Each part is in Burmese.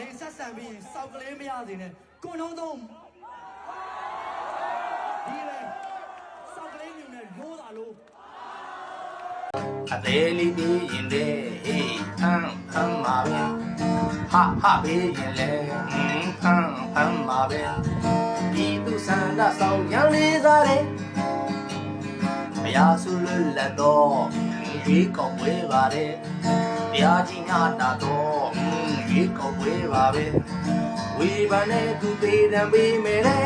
နေဆက်ဆံပြီးရင်စောက်ကလေးမရစေနဲ့ကိုနှုံးသုံးဒီလေစောက်ကလေးညူနဲ့ရိုးတာလို့အသေးလေးပြီးရင်လေဟေးဟမ်ဟမ်မှာပဲဟာဟာပြီးရင်လေဟမ်ဟမ်ဟမ်မှာပဲဒီသူစန္ဒဆောင်ရန်လေးစားတယ်ဘုရားဆုလွတ်လပ်တော့ရွေးကောက်ပွဲပါတယ်တရားကြီးညတာတော့ ရွေးကောက်ပွဲပါပဲဝေဘာနဲ့သူပေးတယ်ပေးမယ်လေ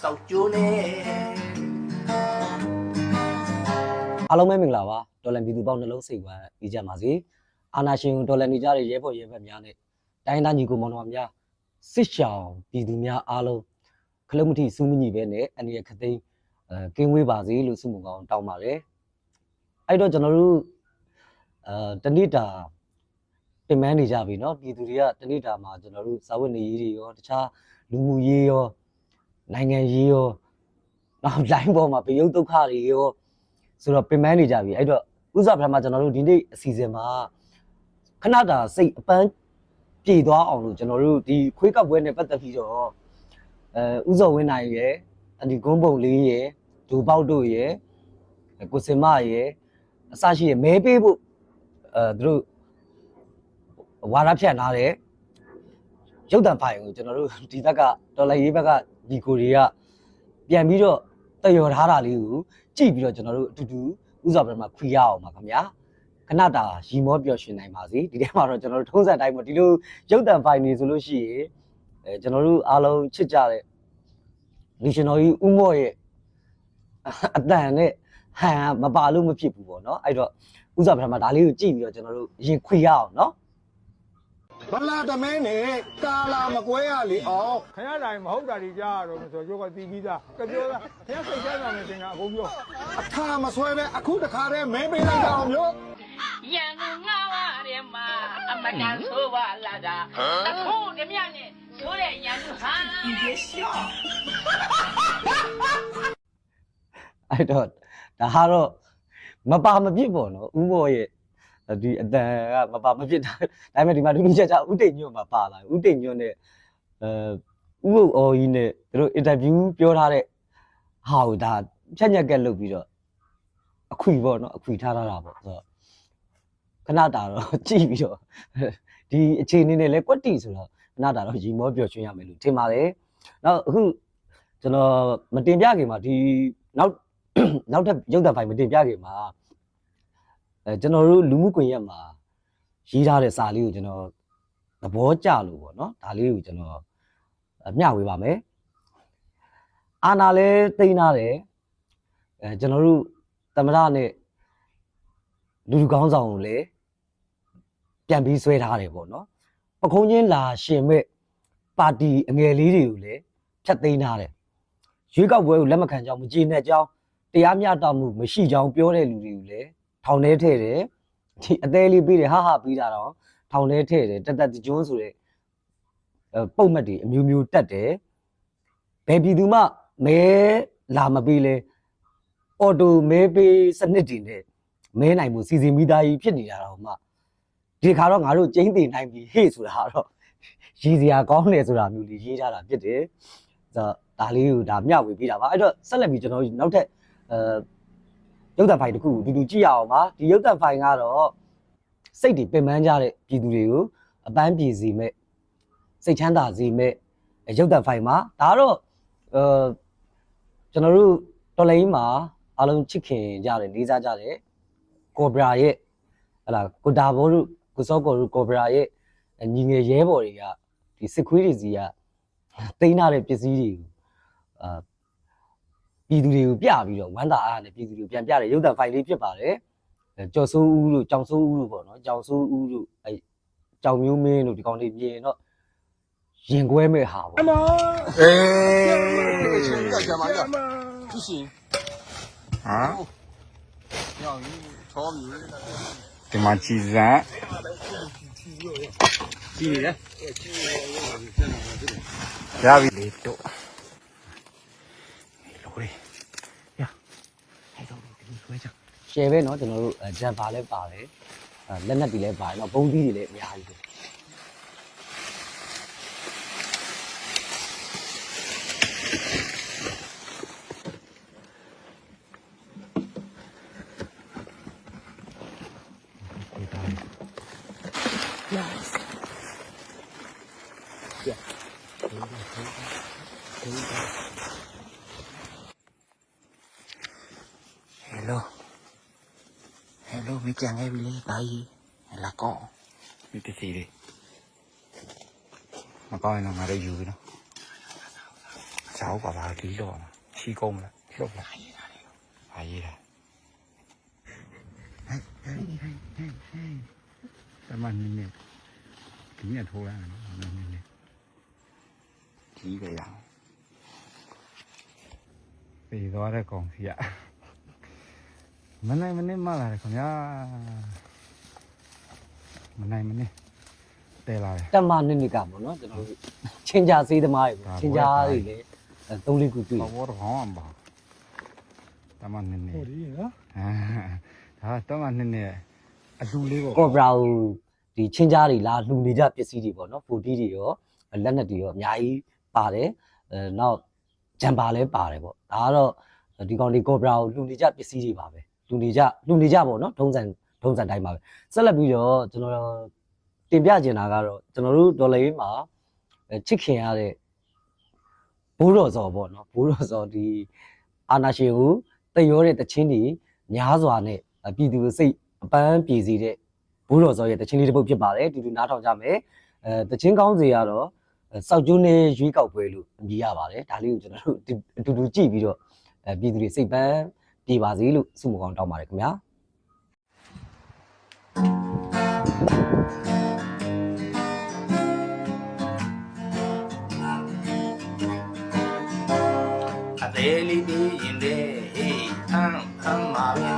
စောက်ကျိုးနေအားလုံးပဲမင်္ဂလာပါဒေါ်လန်ပြည်သူပေါင်းနှလုံးစိတ်ဝမ်းအေးကြပါစေအာနာရှင်ဒေါ်လန်နေကြတဲ့ရဲဘော်ရဲဘက်များနဲ့တိုင်းသားညီကိုမောင်နှမများစစ်ရှောင်ပြည်သူများအားလုံးခလုံးမထီစူးမညီပဲနဲ့အနေရခသိန်းအဲကင်းဝေးပါစေလို့ဆုမကောင်းတောင်းပါတယ်အဲ့တော့ကျွန်တော်တို့အဲတဏိတာ ပြင်ပန်းနေကြပြီเนาะပြည်သူတွေကတဏိတာမှာကျွန်တော်တို့ဇာဝတ်နေရေးတွေရောတခြားလူမှုရေးရောနိုင်ငံရေးရောနောက် line ပေါ်မှာဘေးရုပ်ဒုက္ခတွေရော ဆိုတော့ပင်ပန်းနေကြပြီအဲ့တော့ဥစ္စာပထမကျွန်တော်တို့ဒီနေ့အစီအစဉ်မှာခဏတာစိတ်အပန်းပြေသွားအောင်လို့ကျွန်တော်တို့ဒီခွေးကပ်ပွဲနဲ့ပတ်သက်ပြီးတော့အဲဥဇော်ဝင်းနိုင်ရယ်အဒီဂွန်းပုံလေးရယ်ဒူပေါက်တို့ရယ်ကိုစင်မရယ်အစရှိရယ်မဲပေးဖို့အဲသူတို့ ဝါရဖြန့်ထားတယ်ရုပ်တံဖိုင်ကိုကျွန်တော်တို့ဒီဘက်ကတော်လိုက်ရေးဘက်ကညီကိုတွေကပြန်ပြီးတော့တယော်ထားတာလေးကိုကြည့်ပြီးတော့ကျွန်တော်တို့အတူတူဥစားပြမှာခွေရအောင်ပါခင်ဗျာခဏတာရီမောပျော်ရွှင်နိုင်ပါစေဒီထဲမှာတော့ကျွန်တော်တို့ထုံးစံတိုင်းပေါ့ဒီလိုရုပ်တံဖိုင်နေဆိုလို့ရှိရင်အဲကျွန်တော်တို့အားလုံးချစ်ကြတဲ့လူရှင်တော်ကြီးဥမော့ရဲ့အတန်နဲ့ဟန်ကမပါလို့မဖြစ်ဘူးပေါ့နော်အဲ့တော့ဥစားပြမှာဒါလေးကိုကြည့်ပြီးတော့ကျွန်တော်တို့ရင်ခွေရအောင်နော် ဗလာတမဲနဲ့ကာလာမကွဲရလေအောင်ခရတိုင်းမဟုတ်တာတွေကြားရတော့ဆိုတော့ကျိုးကတီးပြီးသားကပြောတာခရစိတ်ချမ်းသာမယ်တင်ကအကုန်ပြောအခါမဆွဲပဲအခုတခါတည်းမဲပေးလိုက်ကြအောင်မျိုးရန်သူငါးပါးရဲမှာအမတန်ဆိုးပါလာတာအခုဓမြနဲ့ဆိုးတဲ့ရန်သူဟာဒီရှောအဲ့တော့ဒါဟာတော့မပါမပြစ်ပေါ့နော်ဥမော့ရဲ့ ဒီအတန်ကမပါမပြစ်တာဒါပေမဲ့ဒီမှာဒုတိယချက်ဥတိတ်ညွန့်မှာပါလာဥတိတ်ညွန့်နဲ့အဲဥပုပ်အော်ကြီးနဲ့သူတို့အင်တာဗျူးပြောထားတဲ့ဟာကိုဒါဖြတ်ညက်ကက်လုပ်ပြီးတော့အခွေပေါ့နော်အခွေထားထားတာပေါ့ဆိုတော့ခဏတာတော့ကြည့်ပြီးတော့ဒီအခြေအနေနဲ့လဲကွက်တီဆိုတော့ခဏတာတော့ရီမောပြောချွင်းရမယ်လို့ထင်ပါတယ်နောက်အခုကျွန်တော်မတင်ပြခင်မှာဒီနောက်နောက်ထပ်ရုပ်သံဖိုင်မတင်ပြခင်မှာ အဲကျွန်တော်တို့လူမှုကွန်ရက်မှာရေးထားတဲ့စာလေးကိုကျွန်တော်သဘောကျလို့ပေါ့နော်ဒါလေးကိုကျွန်တော်အမျှဝေပါမယ်အာနာလဲတိန်းထားတယ်အဲကျွန်တော်တို့သမရနဲ့လူလူကောင်းဆောင်ကိုလည်းပြန်ပြီးဆွဲထားတယ်ပေါ့နော်ပခုံးချင်းလာရှင်မဲ့ပါတီအငယ်လေးတွေကိုလည်းဖြတ်သိမ်းထားတယ်ရွေးကောက်ပွဲကိုလက်မခံကြောင်းမကျေနပ်ကြောင်းတရားမျှတမှုမရှိကြောင်းပြောတဲ့လူတွေကိုလည်း ထောင်ထဲထည့်တယ်ဒီအသေးလေးပြီးတယ်ဟာဟာပြီးတာတော့ထောင်ထဲထည့်တယ်တက်တက်ကျွန်းဆိုတဲ့အဲပုံမှတ်တွေအမျိုးမျိုးတက်တယ်ဘယ်ပြည်သူမှမဲလာမပေးလဲအော်တိုမဲပေးစနစ်တွေနဲ့မဲနိုင်မှုစီစဉ်မိသားကြီးဖြစ်နေတာတော့မှဒီခါတော့ငါတို့ကျင်းတင်နိုင်ပြီဟေ့ဆိုတာတော့ရည်စရာကောင်းတယ်ဆိုတာမျိုးလေးရေးထားတာဖြစ်တယ်ဆိုတော့ဒါလေးကိုဒါမျှဝေပြီးတာပါအဲ့တော့ဆက်လက်ပြီးကျွန်တော်တို့နောက်ထပ်အဲ ရုပ်သံဖိုင်တစ်ခုကိုတူတူကြည့်ရအောင်ပါဒီရုပ်သံဖိုင်ကတော့စိတ်တွေပင်ပန်းကြတဲ့ပြည်သူတွေကိုအပန်းပြေစေမဲ့စိတ်ချမ်းသာစေမဲ့အဲရုပ်သံဖိုင်မှာဒါကတော့အဲကျွန်တော်တို့တော်လိုင်းမှာအားလုံးချစ်ခင်ကြတယ်လေးစားကြတယ်ကော်ဘရာရဲ့ဟလာကိုဒါဘောတို့ကိုစောကော်တို့ကော်ဘရာရဲ့ညီငယ်ရဲဘော်တွေကဒီစစ်ခွေးတွေစီကတိန်းထားတဲ့ပစ္စည်းတွေကိုအာ ပြည်သူတွေကိုပြပြီးတော့ဝမ်းသာအားနဲ့ပြည်သူတွေကိုပြန်ပြတဲ့ရုပ်သံဖိုင်လေးဖြစ်ပါတယ်အဲကြော်စိုးဦးတို့ကြောင်စိုးဦးတို့ပေါ့နော်ကြောင်စိုးဦးတို့အဲကြောင်မျိုးမင်းတို့ဒီကောင်လေးမြင်တော့ရင်ကွဲမဲ့ဟာပေါ့အေးကျမရသူစီဟမ်ညောင်ကြီးချောမြည်ဒီမှာကြည်စမ်းကြည်ရရပြီလေတော့ လိုလေရဟဲ့တော့ဒီလိုဆွဲချ ရှယ်ပဲเนาะကျွန်တော်တို့ဂျန်ပါလဲပါတယ်အဲလက်နက်တွေလည်းပါတယ်เนาะဘုံသီးတွေလည်းအများကြီးပဲ ဟယ်လိုမကြံခဲ့ပြီလေဒါကြီးလာကောဒီတစီလေးမကောင်းရင်တော့ငါတို့ယူပြီနော်စားဦးပါပါလီတော့ချီကုန်မလားလှုပ်လားရေးတာလေဟာရေးတာဟဲ့ဟဲ့ဟဲ့ဟဲ့ဟဲ့တမန် နေနေဒီနေ့ထိုးရအောင်နော်နေနေကြီးကြရအောင်ပြေသွားတဲ့ကောင်စီရမနိုင်မနေမလာတယ်ခင်ဗျာမနိုင်မနေတဲလာတယ်တက်မနှစ်နှစ်ကပေါ့နော်ကျွန်တော်တို့ချင်းကြစေးသမားတွေပေါ့ချင်းကြတွေလေအဲသုံးလေးခုတွေ့ဘာဘောဘောင်းပါတမနေနေဟုတ်ဒီနော်ဟာဒါတမနေနေအလူလေးပေါ့ကော့ဘရာကိုဒီချင်းကြတွေလာလှူနေကြပစ္စည်းတွေပေါ့နော်ဖိုတီတွေရောလက်နက်တွေရောအများကြီးပါတယ်အဲနောက်ဂျမ်ပါလည်းပါတယ်ပေါ့ဒါကတော့ဒီကောင်ဒီကော့ဘရာကိုလှူနေကြပစ္စည်းတွေပါပဲ လှူနေကြလှူနေကြပေါ့နော်ထုံးစံထုံးစံတိုင်းပါပဲဆက်လက်ပြီးတော့ကျွန်တော်တင်ပြချင်တာကတော့ကျွန်တော်တို့ဒေါ်လာရေးမှာအဲချစ်ခင်ရတဲ့ဘိုးတော်စော်ပေါ့နော်ဘိုးတော်စော်ဒီအာနာရှင်ကိုတည်ရောတဲ့တခြင်းတွေများစွာနဲ့အဲပြည်သူစိတ်အပန်းပြေစီတဲ့ဘိုးတော်စော်ရဲ့တခြင်းလေးတစ်ပုဒ်ဖြစ်ပါတယ်တူတူနားထောင်ကြမယ်အဲတခြင်းကောင်းစီကတော့အဲစောက်ကျိုးနဲ့ရွေးကောက်ပွဲလို့အမည်ရပါတယ်ဒါလေးကိုကျွန်တော်တို့ဒီအတူတူကြည့်ပြီးတော့အဲပြည်သူတွေစိတ်ပန်း ပြေပါစေလို့ဆုမကောင်းတောင်းပါတယ်ခင်ဗျာအသေးလေးပြီးရင်လေဟေးဖမ်းဖမ်းမှာပဲ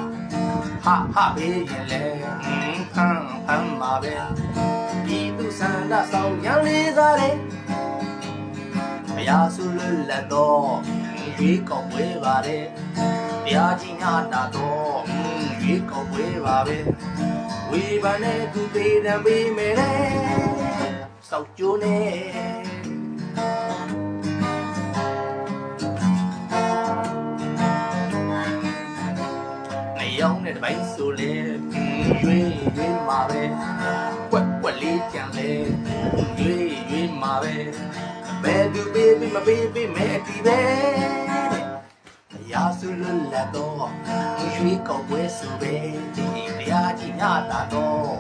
ဟာဟာပြီးရင်လေဟင်းဖမ်းဖမ်းမှာပဲဒီသူစန္ဒဆောင်ရန်လေးစားတယ်မရဆူလွတ်လက်တော့ရွေးကောက်ပွဲပါတယ် တရားကြီးညာတာတော့ရွေးကောက်ပွဲပါပဲဝေဘာနဲ့သူသေးတယ်ပေးမယ်လေစောက်ကျိုးနေနေအောင်တဲ့တပိုင်းဆိုလေရွေးရွေးမှာပဲကွက်ကွက်လေးကြံလေရွေးရွေးမှာပဲဘယ်သူပေးပြီးမပေးပြီးမဲအတီပဲ ရာစုလွတ်လပ်တော့ရွေးကောက်ပွဲဆိုပဲဒီတရားကြီးညတာတော့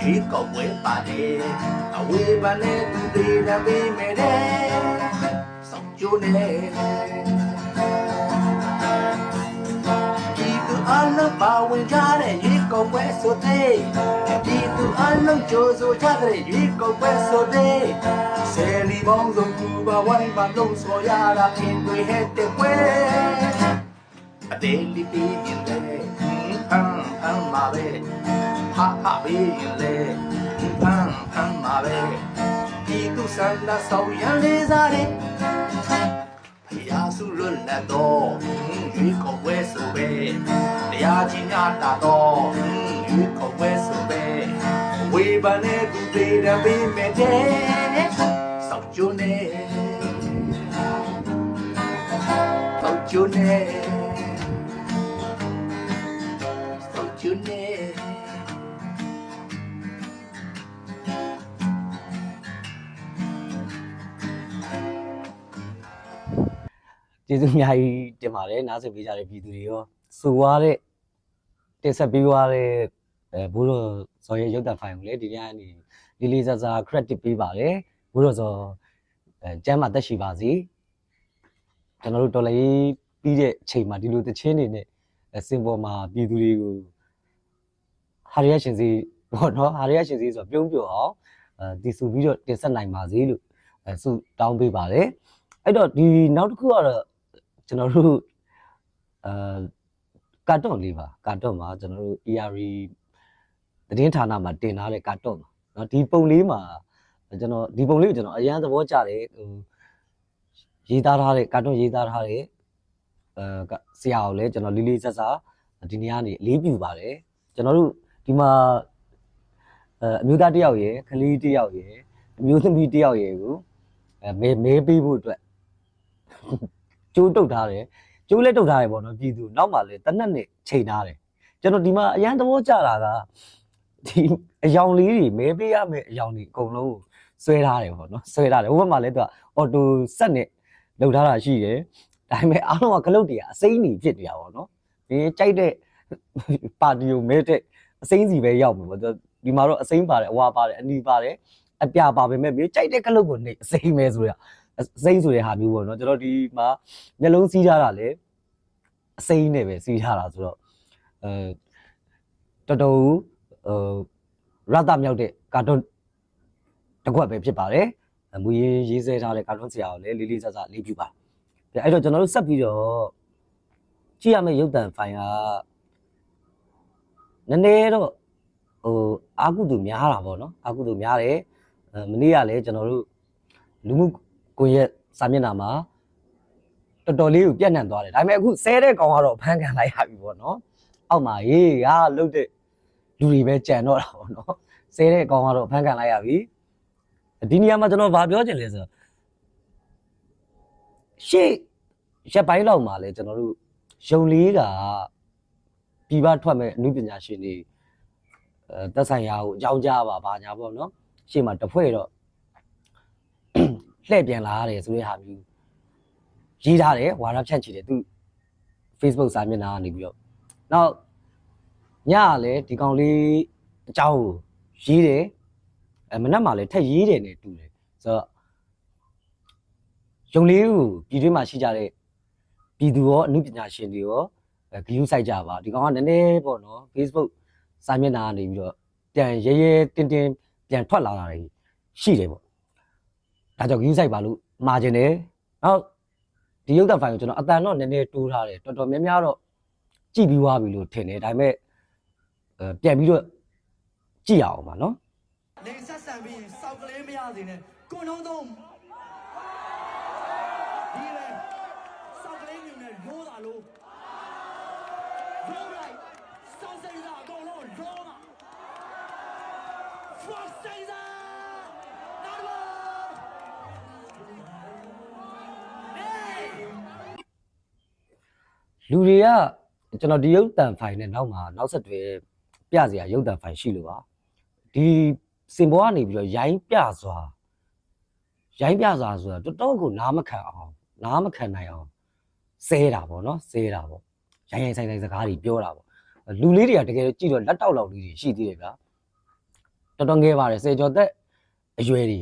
ရွေးကောက်ပွဲပါတယ်အဝေးပါနဲ့သူသေးတယ်ပေးမယ်တဲ့စောင့်ကြိုးနေဒီသူအလုံးပါဝင်ကြတဲ့ရေကုန်ပွဲဆိုတဲ့ဒီသူအလုံးကြိုးဆိုကြတဲ့ရေကုန်ပွဲဆိုတဲ့ဆယ်လီ ပေါင်းစုံကူပါဝိုင်းပါလုံးစောရတာခင်တွေဟဲ့တဲ့ပွဲအတေးလီပြီးရင်လေဟမ်ဟမ်မာပဲဟာဟာပြီးရင်လေဟမ်ဟမ်မာပဲဒီသူစန္ဒဆောင်ရန်လေးစားတဲ့ဖယားစုလွတ်လပ်တော့ရွေးကောက်ပွဲဆိုပဲတရားကြီးညတာတော့ရွေးကောက်ပွဲဆိုပဲဝေဘာနဲ့သူသေးတယ်ပေးမယ်တဲ့စောက်ကျိုးနေစောက်ကျိုးနေစော ကျေးဇူးအများကြီးတင်ပါတယ်နားဆင်ပေးကြတဲ့ပြည်သူတွေရောဆိုွားတဲ့တင်ဆက်ပေးသွားတဲ့အဲဘိုးတော်ဇော်ရဲ့ရုပ်သံဖိုင်ကိုလည်းဒီနေ့ကနေလေးလေးစားစား credit ပေးပါတယ်ဘိုးတော်ဇော်အဲကျမ်းမှာတက်ရှိပါစေကျွန်တော်တို့တော်လေးပြီးတဲ့အချိန်မှာဒီလိုတချင်းတွေနဲ့အဲစင်ပေါ်မှာပြည်သူတွေကိုဟာရရရှင်စီပေါ့နော်ဟာရရရှင်စီဆိုတော့ပြုံးပြအောင်အဲဒီဆိုပြီးတော့တင်ဆက်နိုင်ပါစေလို့အဲဆုတောင်းပေးပါတယ်အဲ့တော့ဒီနောက်တစ်ခုကတော့ ကျွန်တော်တို့အာကာတွန်းလေးပါကာတွန်းမှာကျွန်တော်တို့ ERE သတင်းဌာနမှာတင်ထားတဲ့ကာတွန်းပါเนาะဒီပုံလေးမှာကျွန်တော်ဒီပုံလေးကိုကျွန်တော်အရန်သဘောကျတယ်ဟိုရေးသားထားတဲ့ကာတွန်းရေးသားထားတဲ့အဲဆရာကိုလည်းကျွန်တော်လေးလေးဆက်စားဒီနေ့ကနေအလေးပြုပါတယ်ကျွန်တော်တို့ဒီမှာအဲအမျိုးသားတစ်ယောက်ရယ်ကလေးတစ်ယောက်ရယ်အမျိုးသမီးတစ်ယောက်ရယ်ကိုအဲမဲမဲပေးဖို့အတွက် ကျိုးတုတ်ထားတယ်ကျိုးလည်းတုတ်ထားတယ်ပေါ့နော်ပြည်သူနောက်မှလည်းတနက်နဲ့ချိန်ထားတယ်ကျွန်တော်ဒီမှာအရန်သဘောကျတာကဒီအယောင်လေးတွေမဲပေးရမယ့်အယောင်တွေအကုန်လုံးကိုဆွဲထားတယ်ပေါ့နော်ဆွဲထားတယ်ဟိုဘက်မှာလည်းသူကအော်တိုဆက်နဲ့လောက်ထားတာရှိတယ်ဒါပေမဲ့အားလုံးကကလုတ်တွေကအစိမ့်နေဖြစ်နေတာပေါ့နော်ဒီကြိုက်တဲ့ပါတီကိုမဲတဲ့အစိမ့်စီပဲရောက်ပြီပေါ့သူဒီမှာတော့အစိမ့်ပါတယ်အဝါပါတယ်အနီပါတယ်အပြပါပဲမဲ့မျိုးကြိုက်တဲ့ကလုတ်ကိုနေအစိမ့်ပဲဆိုရအ စိမ့်ဆိုတဲ့ဟာမျိုးပေါ့နော်ကျွန်တော်ဒီမှာမျက်လုံးစီးထားတာလေအစိမ့်နဲ့ပဲစီးထားတာဆိုတော့အဲတော်တော်ဟိုရတမြောက်တဲ့ကာတွန်းတစ်ခွက်ပဲဖြစ်ပါတယ်အမူရေးရေးဆဲထားတဲ့ကာတွန်းဆရာကိုလည်းလေးလေးဆဆလေးပြပါပြအဲ့တော့ကျွန်တော်တို့ဆက်ပြီးတော့ကြည့်ရမယ့်ရုပ်တံဖိုင်ကနည်းနည်းတော့ဟိုအာကုသူများတာပေါ့နော်အာကုသူများတယ်အဲမနေ့ကလည်းကျွန်တော်တို့လူမှု ကွန်ရက်စာမျက်နှာမှာတော်တော်လေးကိုပြန့်နှံ့သွားတယ်ဒါပေမဲ့အခုဆဲတဲ့ကောင်ကတော့ဖန်ခံလိုက်ရပြီပေါ့နော်အောက်မှာဟေးဟာလုတ်တဲ့လူတွေပဲကြံတော့တာပေါ့နော်ဆဲတဲ့ကောင်ကတော့ဖန်ခံလိုက်ရပြီဒီနေရာမှာကျွန်တော်ဗာပြောချင်လဲဆိုတော့ရှေ့ရက်ပိုင်းလောက်မှာလဲကျွန်တော်တို့ယုံလေးကပြည်ပထွက်မဲ့အမှုပညာရှင်တွေအဲတက်ဆိုင်ရာကိုအကြောင်းကြားပါဘာညာပေါ့နော်ရှေ့မှာတစ်ဖွဲ့တော့ လှည့်ပြန်လာရတယ်ဆိုတဲ့ဟာမျိုးရေးထားတယ်ဝါရဖြန့်ချီတယ်သူ Facebook စာမျက်နှာကနေပြီးတော့နောက်ညကလည်းဒီကောင်လေးအကြောင်းကိုရေးတယ်အဲမနက်မှလည်းထက်ရေးတယ်နဲ့တူတယ်ဆိုတော့ယုံလေးကိုပြည်တွင်းမှာရှိကြတဲ့ပြည်သူရောအမှုပညာရှင်တွေရောအဲဂရုစိုက်ကြပါဒီကောင်ကနည်းနည်းပေါ့နော် Facebook စာမျက်နှာကနေပြီးတော့ပြန်ရဲရဲတင်းတင်းပြန်ထွက်လာတာတွေရှိတယ်ပေါ့ ဒါကြောင့် view site ပါလို့မှာကျင်တယ်နောက်ဒီရုပ်သံဖိုင်ကိုကျွန်တော်အတန်တော့နည်းနည်းတိုးထားတယ်တော်တော်များများတော့ကြည့်ပြီးွားပြီလို့ထင်တယ်ဒါပေမဲ့အဲပြန်ပြီးတော့ကြည့်ရအောင်ပါနော်နေဆက်ဆံပြီးရင်စောက်ကလေးမရစေနဲ့ကိုနှုံးသုံးဒီလေစောက်ကလေးညူနဲ့ရိုးတာလို့ရိုးလိုက်စောက်စိမ့်တာအကုန်လုံးရိုးမှာ for Caesar နား လူတွေကကျွန်တော်ဒီရုပ်သံဖိုင်နဲ့နောက်မှာနောက်ဆက်တွဲပြစရာရုပ်သံဖိုင်ရှိလို့ပါဒီစင်ပေါ်ကနေပြီးတော့ရိုင်းပြစွာရိုင်းပြစွာဆိုတာတော်တော်ကိုနားမခံအောင်နားမခံနိုင်အောင်ဆဲတာပေါ့နော်ဆဲတာပေါ့ရိုင်းရိုင်းဆိုင်ဆိုင်စကားတွေပြောတာပေါ့လူလေးတွေကတကယ်ကြည့်တော့လက်တောက်လောက်လေးတွေရှိသေးတယ်ဗျာတော်တော်ငယ်ပါတယ်စေကျော်သက်အရွယ်တွေ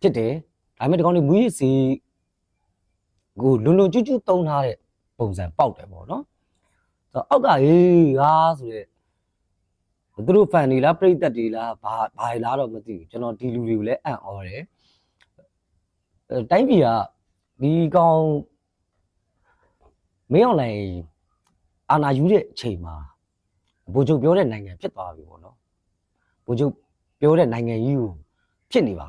ဖြစ်တယ်ဒါပေမဲ့ဒီကောင်တွေမူရစ်စီကိုလွန်လွန်ကျွတ်ကျွတ်တုံးထားတဲ့ ပုံစံပေါက်တယ်ပေါ့နော်ဆိုတော့အောက်ကဟေးဟာဆိုတဲ့သူတို့ဖန်တွေလားပြိသက်တွေလားဘာဘာတွေလားတော့မသိဘူးကျွန်တော်ဒီလူတွေကိုလည်းအံ့ဩတယ်အဲတိုင်းပြည်ကဒီကောင်မင်းအောင်လိုင်အာနာယူတဲ့အချိန်မှာဘိုလ်ချုပ်ပြောတဲ့နိုင်ငံဖြစ်သွားပြီပေါ့နော်ဘိုလ်ချုပ်ပြောတဲ့နိုင်ငံကြီးကိုဖြစ်နေပါ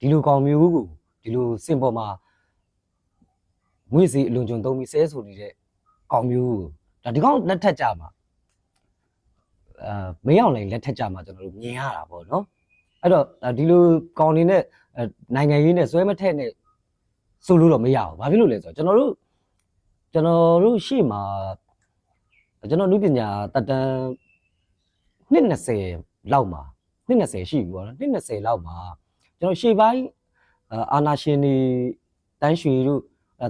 ဒီလိုကောင်မျိုးကိုဒီလိုစင်ပေါ်မှာ ငွေစီအလွန်ကျွံသုံးပြီးဆဲဆိုနေတဲ့ကောင်မျိုးကိုဒါဒီကောင်လက်ထက်ကြမှာအာမင်းအောင်လိုင်လက်ထက်ကြမှာကျွန်တော်တို့မြင်ရတာပေါ့နော်အဲ့တော့ဒီလိုကောင်နေနဲ့နိုင်ငံရေးနဲ့ဆွဲမထက်နဲ့ဆိုလို့တော့မရဘူးဘာဖြစ်လို့လဲဆိုတော့ကျွန်တော်တို့ကျွန်တော်တို့ရှေ့မှာကျွန်တော်လူပညာတက်တန်းနှစ်20လောက်မှာနှစ်20ရှိပြီပေါ့နော်နှစ်20လောက်မှာကျွန်တော်ရှေ့ပိုင်းအာနာရှင်တွေတန်းရွှေတို့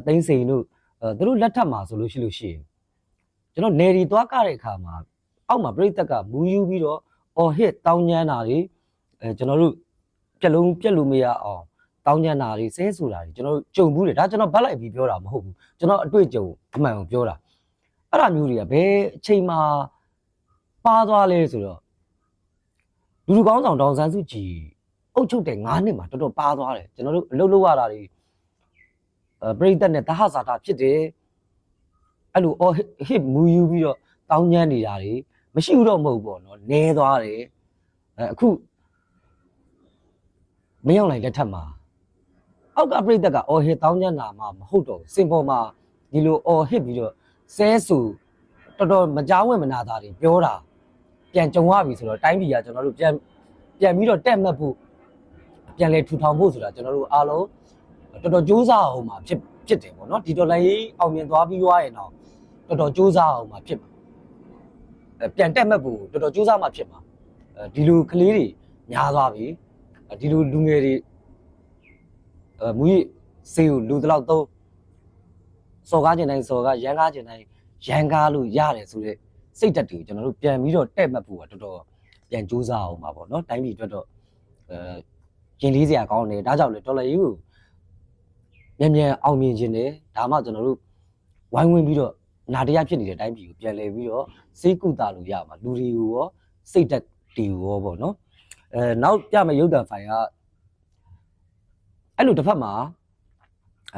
တိမ့်စိန်တို့သူတို့လက်ထက်မှာဆိုလို့ရှိလို့ရှိရင်ကျွန်တော်နယ်ရီသွားကြတဲ့အခါမှာအောက်မှာပြိတက်ကမူယူပြီးတော့အော်ဟစ်တောင်းညမ်းတာတွေအဲကျွန်တော်တို့ပြက်လုံးပြက်လို့မရအောင်တောင်းညမ်းတာတွေဆဲဆိုတာတွေကျွန်တော်တို့ကြုံဘူးတယ်ဒါကျွန်တော်ဗတ်လိုက်ပြီးပြောတာမဟုတ်ဘူးကျွန်တော်အတွေ့အကြုံအမှန်ကိုပြောတာအဲ့ဒါမျိုးတွေကဘယ်အချိန်မှာပါသွားလဲဆိုတော့လူလူကောင်းဆောင်တောင်ဆန်းစုကြည်အုတ်ချုပ်တဲ့9နှစ်မှာတော်တော်ပါသွားတယ်ကျွန်တော်တို့အလုပ်လုပ်ရတာတွေ အဲပြိသက်နဲ့တဟဇာတာဖြစ်တယ်အဲ့လိုအော်ဟစ်မူယူပြီးတော့တောင်းညမ်းနေတာတွေမရှိဘူးတော့မဟုတ်ဘူးပေါ့နော်နဲသွားတယ်အဲအခုမရောက်နိုင်လက်ထက်မှာအောက်ကပြိသက်ကအော်ဟစ်တောင်းညမ်းတာမှမဟုတ်တော့ဘူးစင်ပေါ်မှာဒီလိုအော်ဟစ်ပြီးတော့ဆဲဆူတော်တော်မကြောက်ဝင်မနာတာတွေပြောတာပြန်ကြုံရပြီဆိုတော့တိုင်းပြည်ကကျွန်တော်တို့ပြန်ပြန်ပြီးတော့တက်မှတ်ဖို့ပြန်လဲထူထောင်ဖို့ဆိုတာကျွန်တော်တို့အားလုံး တော်တော်ကြိုးစားအောင်မှာဖြစ်ဖြစ်တယ်ပေါ့နော်ဒီတော်လိုင်းကြီးအောင်မြင်သွားပြီးွားရင်တော့တော်တော်ကြိုးစားအောင်မှာဖြစ်မှာအဲပြန်တက်မှတ်ဖို့တော်တော်ကြိုးစားမှာဖြစ်မှာအဲဒီလိုကလေးတွေများသွားပြီဒီလိုလူငယ်တွေအဲမူကြီးစေကိုလူတစ်လောက်သုံးစော်ကားကျင်တိုင်းစော်ကားရန်ကားကျင်တိုင်းရန်ကားလို့ရတယ်ဆိုတဲ့စိတ်ဓာတ်တွေကိုကျွန်တော်တို့ပြန်ပြီးတော့တဲ့မှတ်ဖို့ကတော်တော်ပြန်ကြိုးစားအောင်ပါပေါ့နော်တိုင်းပြည်အတွက်တော့အဲရင်လေးစရာကောင်းတယ်ဒါကြောင့်လေဒေါ်လာကြီးကို မြန်မြန်အောင်မြင်ခြင်းတယ်ဒါမှကျွန်တော်တို့ဝိုင်းဝန်းပြီးတော့နာတရားဖြစ်နေတဲ့တိုင်းပြည်ကိုပြန်လည်ပြီးတော့စိတ်ကုသလို့ရမှာလူတွေကိုရောစိတ်ဓာတ်တွေကိုရောပေါ့နော်အဲနောက်ပြမယ့်ရုပ်တံဖိုင်ကအဲ့လိုတစ်ဖက်မှာ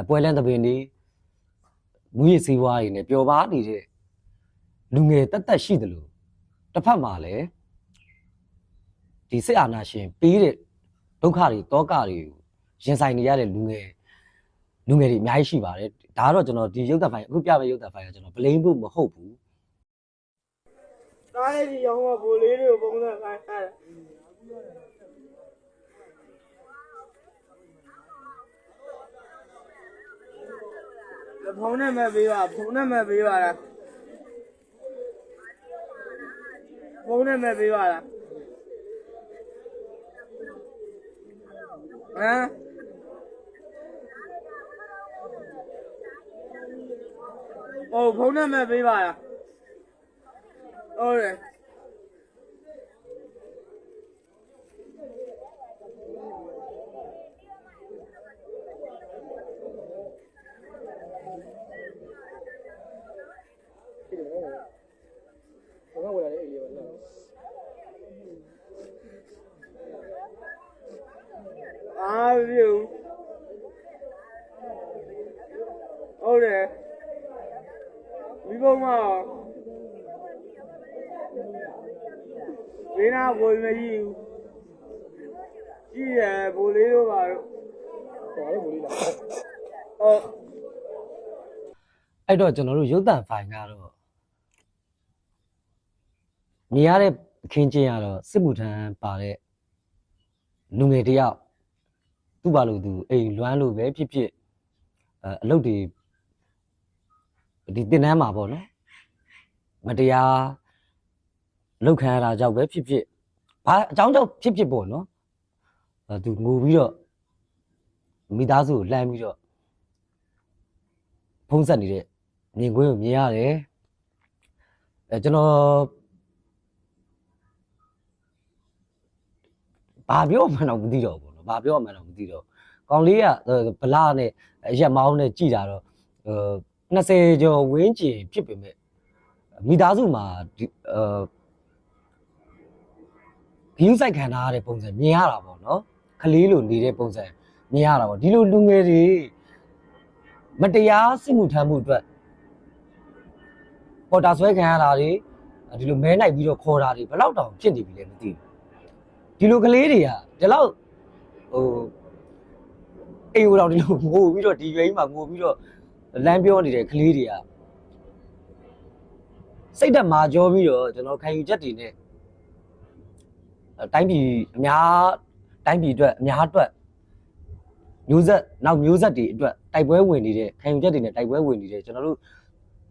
အပွဲလန်းသဘင်တွေမူရည်စည်းဝါးတွေနဲ့ပျော်ပါနေတဲ့လူငယ်တက်တက်ရှိတယ်လို့တစ်ဖက်မှာလည်းဒီစစ်အာဏာရှင်ပေးတဲ့ဒုက္ခတွေတောကတွေကိုရင်ဆိုင်နေရတဲ့လူငယ် လူငယ်တွေအများကြီးရှိပါတယ်ဒါကတော့ကျွန်တော်ဒီရုပ်တံဖိုင်အခုပြမယ့်ရုပ်တံဖိုင်ကကျွန်တော် blame ဖို့မဟုတ်ဘူးတားလေးဒီရောင်းကဘိုလေးတွေကိုပုံစံခိုင်းအဲ့ဒါဖုန်းနဲ့မဲ့ပေးပါဖုန်းနဲ့မဲ့ပေးပါလားဖုန်းနဲ့မဲ့ပေးပါလားဟမ် 哦，ဖုန်းနဲ့မဲ့ပေးပါလားဟုတ်တယ်အားပြုဟုတ်တယ် ဒီဘုံမှာဒီနာဘိုးမရှိဘူးကြည့်ရဘိုးလေးတို့ပါတော့ဟောဘိုးလေးလားဟုတ်အဲ့တော့ကျွန်တော်တို့ရုပ်တံဖိုင်ကတော့နေရတဲ့အခင်းချင်းကတော့စစ်မှုထမ်းပါတဲ့လူငယ်တယောက်သူ့ဘာလို့သူအိမ်လွမ်းလို့ပဲဖြစ်ဖြစ်အဲအလုပ်တွေ ဒီတင်တန်းမှာပေါ့နော်မတရားလောက်ခံရတာကြောင့်ပဲဖြစ်ဖြစ်ဘာအကြောင်းကြောင့်ဖြစ်ဖြစ်ပေါ့နော်သူငိုပြီးတော့မိသားစုကိုလှမ်းပြီးတော့ဖုံးဆက်နေတဲ့မြင်ကွင်းကိုမြင်ရတယ်အဲကျွန်တော်ဘာပြောမှန်းတော့မသိတော့ဘူးနော်ဘာပြောမှန်းတော့မသိတော့ကောင်လေးကဗလာနဲ့ရက်မောင်းနဲ့ကြည်တာတော့ဟို 20ကျော်ဝင်းကျင်ဖြစ်ပေမဲ့မိသားစုမှာဒီအဲဂယူးဆိုင်ခံထားရတဲ့ပုံစံမြင်ရတာပေါ့နော်ကလေးလိုနေတဲ့ပုံစံမြင်ရတာပေါ့ဒီလိုလူငယ်တွေမတရားစစ်မှုထမ်းမှုအတွက်ပေါ်တာဆွဲခံရတာတွေဒီလိုမဲနိုင်ပြီးတော့ခေါ်တာတွေဘယ်တော့တောင်ဖြစ်နေပြီလဲမသိဘူးဒီလိုကလေးတွေကဒီလောက်ဟိုအိမ်ဦးတော်ဒီလိုငိုပြီးတော့ဒီရွယ်ကြီးမှာငိုပြီးတော့ လမ်းပြောနေတဲ့ကလေးတွေကစိတ်ဓာတ်မာကြောပြီးတော့ကျွန်တော်ခံယူချက်တွေနဲ့အဲတိုင်းပြည်အများတိုင်းပြည်အတွက်အများအတွက်မျိုးဆက်နောက်မျိုးဆက်တွေအတွက်တိုက်ပွဲဝင်နေတဲ့ခံယူချက်တွေနဲ့တိုက်ပွဲဝင်နေတဲ့ကျွန်တော်တို့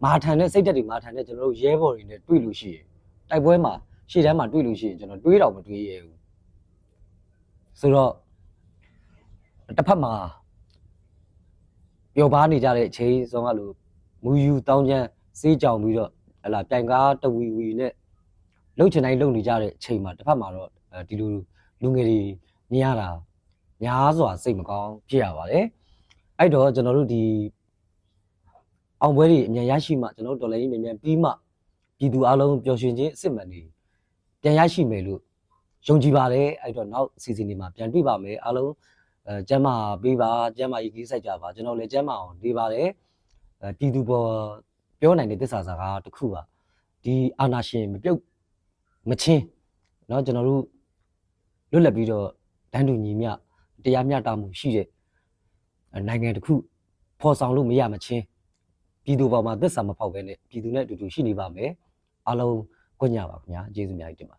မာထန်တဲ့စိတ်ဓာတ်တွေမာထန်တဲ့ကျွန်တော်တို့ရဲဘော်တွေနဲ့တွေ့လို့ရှိရင်တိုက်ပွဲမှာရှေ့တန်းမှာတွေ့လို့ရှိရင်ကျွန်တော်တွေးတော့မတွေးရဘူးဆိုတော့တစ်ဖက်မှာ ပျော်ပါနေကြတဲ့အချိန်ဆုံးကလို့မူယူတောင်းချမ်းစေးကြောင်ပြီးတော့ဟလာပြိုင်ကားတဝီဝီနဲ့လှုပ်ချင်တိုင်းလှုပ်နေကြတဲ့အချိန်မှာတစ်ဖက်မှာတော့အဲဒီလိုလူငယ်တွေမြင်ရတာများစွာစိတ်မကောင်းဖြစ်ရပါတယ်အဲ့တော့ကျွန်တော်တို့ဒီအောင်ပွဲတွေအမြန်ရရှိမှကျွန်တော်တို့တော်လည်းမြန်မြန်ပြီးမှပြည်သူအလုံးပျော်ရွှင်ခြင်းအစ်စ်မှန်တွေပြန်ရရှိမယ်လို့ယုံကြည်ပါတယ်အဲ့တော့နောက်စီစဉ်တွေမှာပြန်တွေ့ပါမယ်အားလုံး အဲကျမ်းမာပေးပါကျမ်းမာရေးကြီးစိုက်ကြပါကျွန်တော်လည်းကျမ်းမာအောင်နေပါတယ်အဲပြည်သူပေါ်ပြောနိုင်တဲ့သစ္စာစကားတစ်ခုပါဒီအာနာရှင်မပြုတ်မချင်းเนาะကျွန်တော်တို့လွတ်လပ်ပြီးတော့တန်းတူညီမျှတရားမျှတမှုရှိတဲ့အဲနိုင်ငံတစ်ခုဖော်ဆောင်လို့မရမချင်းပြည်သူပေါ်မှာသစ္စာမဖောက်ဘဲနဲ့ပြည်သူနဲ့အတူတူရှိနေပါမယ်အားလုံးကိုညပါခင်ဗျာကျေးဇူးအများကြီးတင်ပါတယ်